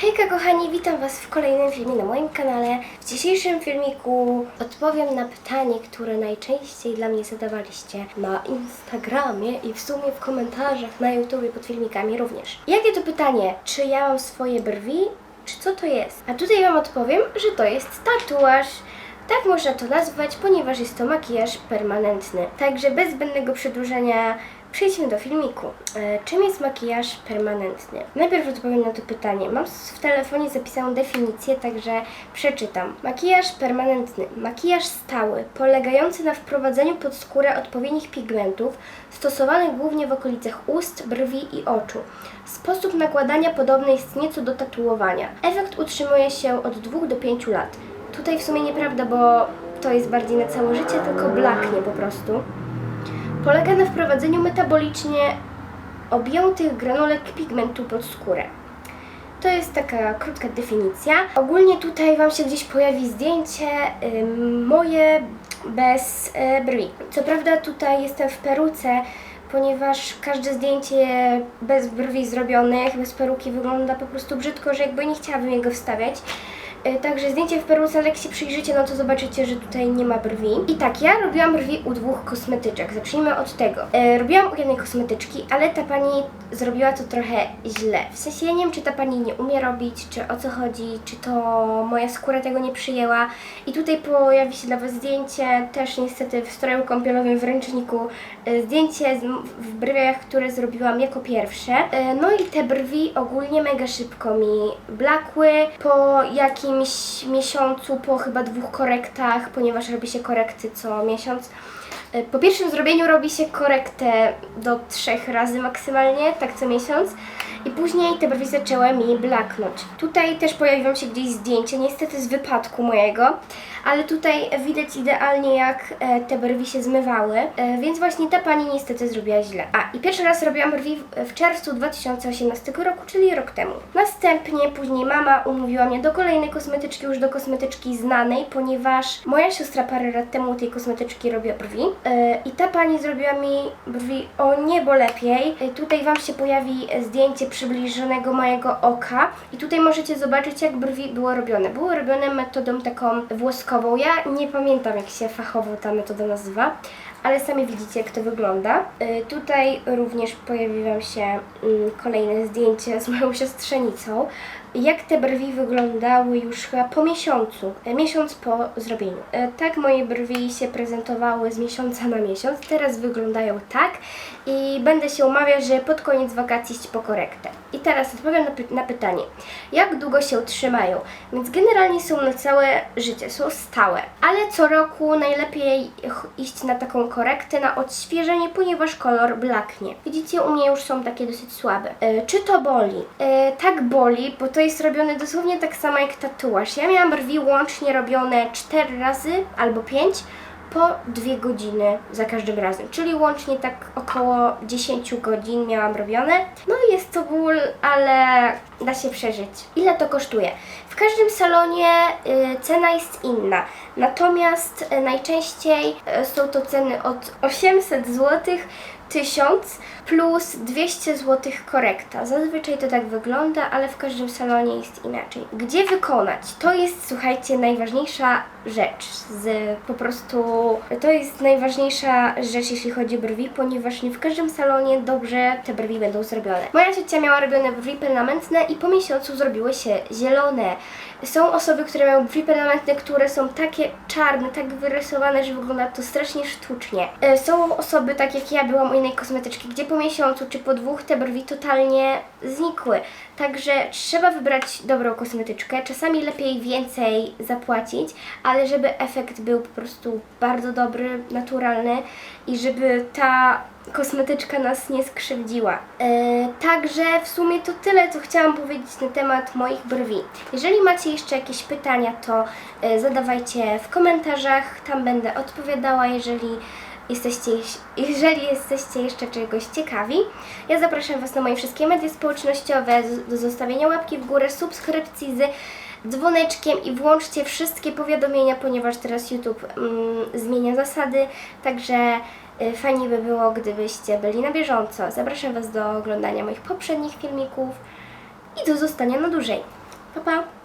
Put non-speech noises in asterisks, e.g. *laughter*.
Hejka kochani, witam Was w kolejnym filmie na moim kanale. W dzisiejszym filmiku odpowiem na pytanie, które najczęściej dla mnie zadawaliście na Instagramie i w sumie w komentarzach na YouTubie pod filmikami również. Jakie to pytanie? Czy ja mam swoje brwi? Czy co to jest? A tutaj Wam odpowiem, że to jest tatuaż. Tak można to nazwać, ponieważ jest to makijaż permanentny. Także bez zbędnego przedłużenia przejdźmy do filmiku. E, czym jest makijaż permanentny? Najpierw odpowiem na to pytanie. Mam w telefonie zapisaną definicję, także przeczytam. Makijaż permanentny. Makijaż stały, polegający na wprowadzeniu pod skórę odpowiednich pigmentów, stosowanych głównie w okolicach ust, brwi i oczu. Sposób nakładania podobny jest nieco do tatuowania. Efekt utrzymuje się od 2 do 5 lat. Tutaj w sumie nieprawda, bo to jest bardziej na całe życie, tylko blaknie po prostu. Polega na wprowadzeniu metabolicznie objętych granulek pigmentu pod skórę. To jest taka krótka definicja. Ogólnie tutaj Wam się gdzieś pojawi zdjęcie moje bez y, brwi. Co prawda tutaj jestem w peruce, ponieważ każde zdjęcie bez brwi zrobionych, bez peruki wygląda po prostu brzydko, że jakby nie chciałabym jego wstawiać. Y, Także zdjęcie w peruce, ale jak się przyjrzycie, no to zobaczycie, że tutaj nie ma brwi. I tak, ja robiłam brwi u dwóch kosmetyczek. Zacznijmy od tego. E, robiłam u jednej kosmetyczki, ale ta pani zrobiła to trochę źle. W sensie ja nie wiem, czy ta pani nie umie robić, czy o co chodzi, czy to moja skóra tego nie przyjęła. I tutaj pojawi się dla Was zdjęcie, też niestety w stroju kąpielowym w ręczniku. E, zdjęcie w brwiach, które zrobiłam jako pierwsze. E, no i te brwi ogólnie mega szybko mi blakły. Po jakimś miesiącu, po chyba dwóch korektach, ponieważ robi się korekty co miesiąc. E, Po pierwszym zrobieniu robi się korektę do trzech razy maksymalnie, tak co miesiąc. I później te brwi zaczęły mi blaknąć. Tutaj też pojawi Wam się gdzieś zdjęcie, niestety z wypadku mojego, ale tutaj widać idealnie jak e, te brwi się zmywały, e, więc właśnie ta pani niestety zrobiła źle. A, i pierwszy raz robiłam brwi w, czerwcu 2018 roku, czyli rok temu. Następnie później mama umówiła mnie do kolejnej kosmetyczki, już do kosmetyczki znanej, ponieważ moja siostra parę lat temu tej kosmetyczki robiła brwi e, i ta pani zrobiła mi brwi o niebo lepiej. Tutaj Wam się pojawi zdjęcie przybliżonego mojego oka i tutaj możecie zobaczyć jak brwi było robione. Były robione metodą taką włoskową. Ja nie pamiętam jak się fachowo ta metoda nazywa, ale sami widzicie jak to wygląda. E, Tutaj również pojawi Wam się mm, kolejne zdjęcie z moją *laughs* siostrzenicą. Jak te brwi wyglądały już chyba po miesiącu, e, miesiąc po zrobieniu. E, Tak moje brwi się prezentowały z miesiąca na miesiąc. Teraz wyglądają tak i będę się umawiać, że pod koniec wakacji iść po korektę. I teraz odpowiem na, py- na pytanie, jak długo się trzymają? Więc generalnie są na całe życie, są stałe, ale co roku najlepiej iść na taką korektę, na odświeżenie, ponieważ kolor blaknie. Widzicie, u mnie już są takie dosyć słabe. E, czy to boli? Tak boli, bo to jest robione dosłownie tak samo jak tatuaż. Ja miałam brwi łącznie robione 4 razy albo 5 po 2 godziny za każdym razem, czyli łącznie tak około 10 godzin miałam robione. No i jest to ból, ale da się przeżyć. Ile to kosztuje? W każdym salonie y, cena jest inna, natomiast y, najczęściej y, są to ceny od 800 zł 1000 plus 200 zł korekta. Zazwyczaj to tak wygląda, ale w każdym salonie jest inaczej. Gdzie wykonać? To jest, słuchajcie, najważniejsza rzecz. Z po prostu to jest najważniejsza rzecz, jeśli chodzi o brwi, ponieważ nie w każdym salonie dobrze te brwi będą zrobione. Moja ciocia miała robione brwi permanentne i po miesiącu zrobiły się zielone. Są osoby, które mają brwi permanentne, które są takie czarne, tak wyrysowane, że wygląda to strasznie sztucznie. E, Są osoby, tak jak ja byłam innej kosmetyczki, gdzie po miesiącu czy po dwóch te brwi totalnie znikły. Także trzeba wybrać dobrą kosmetyczkę. Czasami lepiej więcej zapłacić, ale żeby efekt był po prostu bardzo dobry, naturalny i żeby ta kosmetyczka nas nie skrzywdziła. E, także w sumie to tyle, co chciałam powiedzieć na temat moich brwi. Jeżeli macie jeszcze jakieś pytania, to e, zadawajcie w komentarzach, tam będę odpowiadała, jeżeli jesteście, jeżeli jesteście jeszcze czegoś ciekawi. Ja zapraszam Was na moje wszystkie media społecznościowe, do zostawienia łapki w górę, subskrypcji z dzwoneczkiem i włączcie wszystkie powiadomienia, ponieważ teraz YouTube mm, zmienia zasady, także y, fajnie by było, gdybyście byli na bieżąco. Zapraszam Was do oglądania moich poprzednich filmików i do zostania na dłużej. Pa, pa!